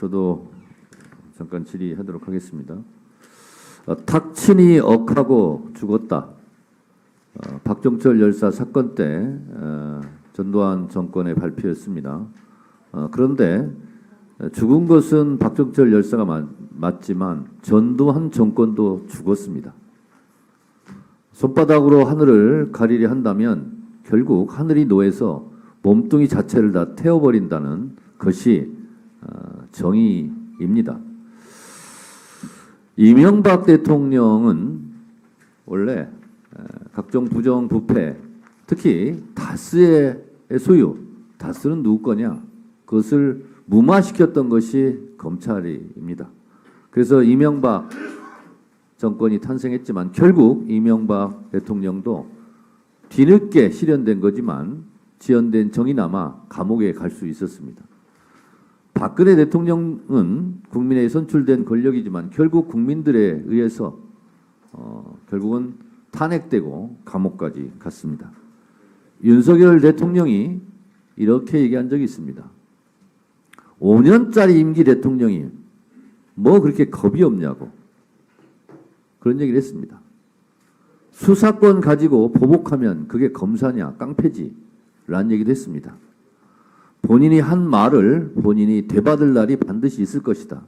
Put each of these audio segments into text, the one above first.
저도 잠깐 질의하도록 하겠습니다. 어, 탁친이 억하고 죽었다. 어, 박정철 열사 사건 때 어, 전두환 정권의 발표였습니다. 어, 그런데 죽은 것은 박정철 열사가 맞, 맞지만 전두환 정권도 죽었습니다. 손바닥으로 하늘을 가리려 한다면 결국 하늘이 노해서 몸뚱이 자체를 다 태워버린다는 것이 어, 정의입니다. 이명박 대통령은 원래 에, 각종 부정 부패, 특히 다스의 소유, 다스는 누구 거냐? 그것을 무마시켰던 것이 검찰입니다. 그래서 이명박 정권이 탄생했지만 결국 이명박 대통령도 뒤늦게 실현된 거지만 지연된 남아 감옥에 갈 수 있었습니다. 박근혜 대통령은 국민에 선출된 권력이지만 결국 국민들에 의해서 어, 결국은 탄핵되고 감옥까지 갔습니다. 윤석열 대통령이 이렇게 얘기한 적이 있습니다. 5년짜리 임기 대통령이 뭐 그렇게 겁이 없냐고 그런 얘기를 했습니다. 수사권 가지고 보복하면 그게 검사냐 깡패지 라는 얘기도 했습니다. 본인이 한 말을 본인이 되받을 날이 반드시 있을 것이다.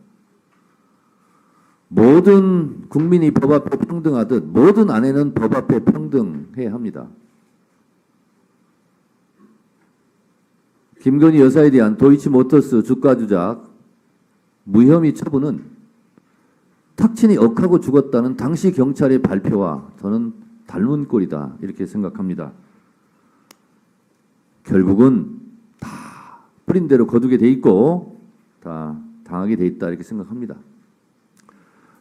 모든 국민이 법 앞에 평등하듯 모든 아내는 법 앞에 평등해야 합니다. 김건희 여사에 대한 도이치모터스 주가 조작 무혐의 처분은 탁친이 억하고 죽었다는 당시 경찰의 발표와 저는 닮은 꼴이다 이렇게 생각합니다. 결국은 다 뿌린 대로 거두게 돼 있고 다 당하게 돼 있다 이렇게 생각합니다.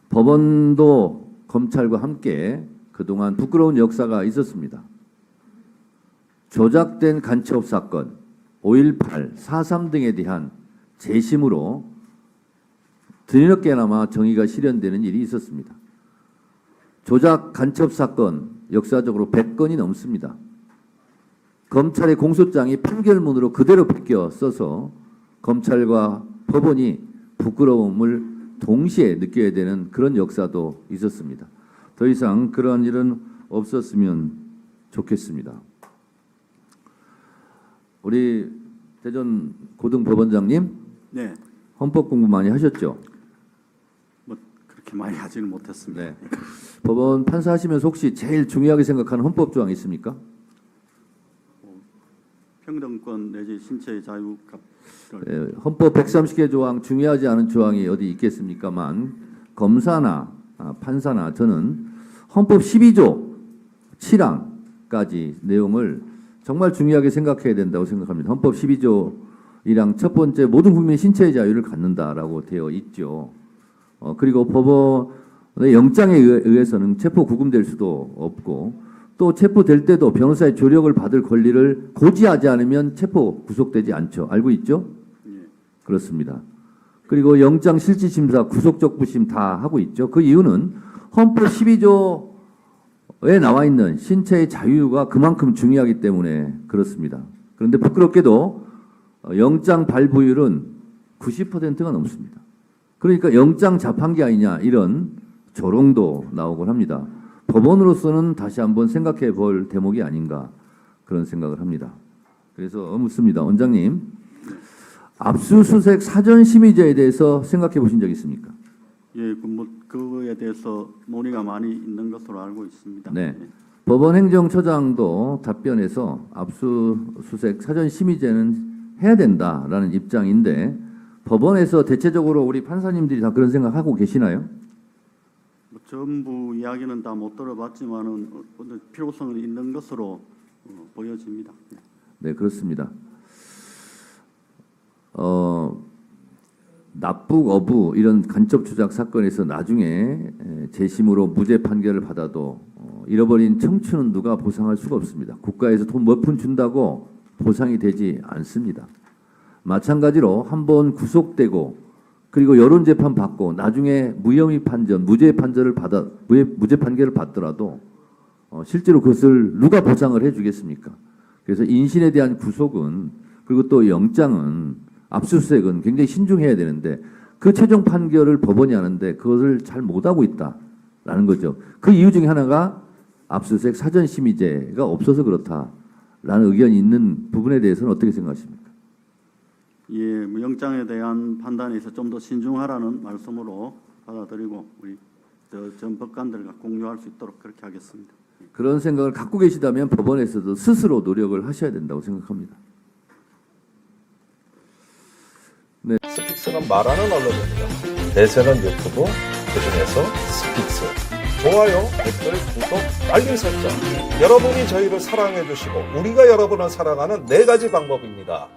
법원도 검찰과 함께 그동안 부끄러운 역사가 있었습니다. 조작된 간첩 사건, 5.18, 4.3 등에 대한 재심으로 드리럽게나마 정의가 실현되는 일이 있었습니다. 조작 간첩 사건 역사적으로 100건이 넘습니다. 검찰의 공소장이 판결문으로 그대로 베껴 써서 검찰과 법원이 부끄러움을 동시에 느껴야 되는 그런 역사도 있었습니다. 더 이상 그러한 일은 없었으면 좋겠습니다. 우리 대전 고등법원장님 네, 헌법 공부 많이 하셨죠? 뭐 그렇게 많이 하지는 못했습니다. 네. 법원 판사하시면서 혹시 제일 중요하게 생각하는 헌법 조항 있습니까? 평등권 내지 신체의 자유를 예, 헌법 130개 조항 중요하지 않은 조항이 어디 있겠습니까만 검사나 아, 판사나 저는 헌법 12조 7항까지 내용을 정말 중요하게 생각해야 된다고 생각합니다. 헌법 12조 1항 첫 번째 모든 국민의 신체의 자유를 갖는다라고 되어 있죠. 어, 그리고 법원의 영장에 의해- 의해서는 체포 구금될 수도 없고 또 체포될 때도 변호사의 조력을 받을 권리를 고지하지 않으면 체포 구속되지 않죠. 알고 있죠? 예, 그렇습니다. 그리고 영장 실질 심사, 구속적 부심 다 하고 있죠. 그 이유는 헌법 12조에 나와 있는 신체의 자유가 그만큼 중요하기 때문에 그렇습니다. 그런데 부끄럽게도 어, 영장 발부율은 90%가 넘습니다. 그러니까 영장 자판기 아니냐 이런 조롱도 나오곤 합니다. 법원으로서는 다시 한번 생각해 볼 대목이 아닌가 그런 생각을 합니다. 그래서 묻습니다. 원장님, 압수수색 사전 심의제에 대해서 생각해 보신 적 있습니까? 예, 그뭐 그거에 대해서 논의가 많이 있는 것으로 알고 있습니다. 네. 예, 법원 행정처장도 답변에서 압수수색 사전 심의제는 해야 된다라는 입장인데 법원에서 대체적으로 우리 판사님들이 다 그런 생각하고 계시나요? 뭐 전부 이야기는 다 못 들어봤지만은 필요성은 있는 것으로 어, 보여집니다. 예. 네, 그렇습니다. 어, 납북 어부 이런 간첩 조작 사건에서 나중에 에, 재심으로 무죄 판결을 받아도 어, 잃어버린 청춘은 누가 보상할 수가 없습니다. 국가에서 돈 몇 푼 준다고 보상이 되지 않습니다. 마찬가지로 한 번 구속되고 그리고 여론 재판 받고 나중에 무혐의 판정, 무죄 판결을 받아 무죄, 무죄 판결을 받더라도 어, 실제로 그것을 누가 보상을 해주겠습니까? 그래서 인신에 대한 구속은 그리고 또 영장은 압수수색은 굉장히 신중해야 되는데 그 최종 판결을 법원이 하는데 그것을 잘 못하고 있다라는 거죠. 그 이유 중에 하나가 압수수색 사전 심의제가 없어서 그렇다라는 의견이 있는 부분에 대해서는 어떻게 생각하십니까? 예, 뭐 영장에 대한 판단에서 좀더 신중하라는 말씀으로 받아들이고 우리 저전 법관들과 공유할 수 있도록 그렇게 하겠습니다. 그런 생각을 갖고 계시다면 법원에서도 스스로 노력을 하셔야 된다고 생각합니다. 스픽스는 말하는 언론입니다. 대세는 유튜브, 그중에서 스픽스. 좋아요, 댓글, 구독, 알림 설정. 여러분이 저희를 사랑해 주시고 우리가 여러분을 사랑하는 네 가지 방법입니다.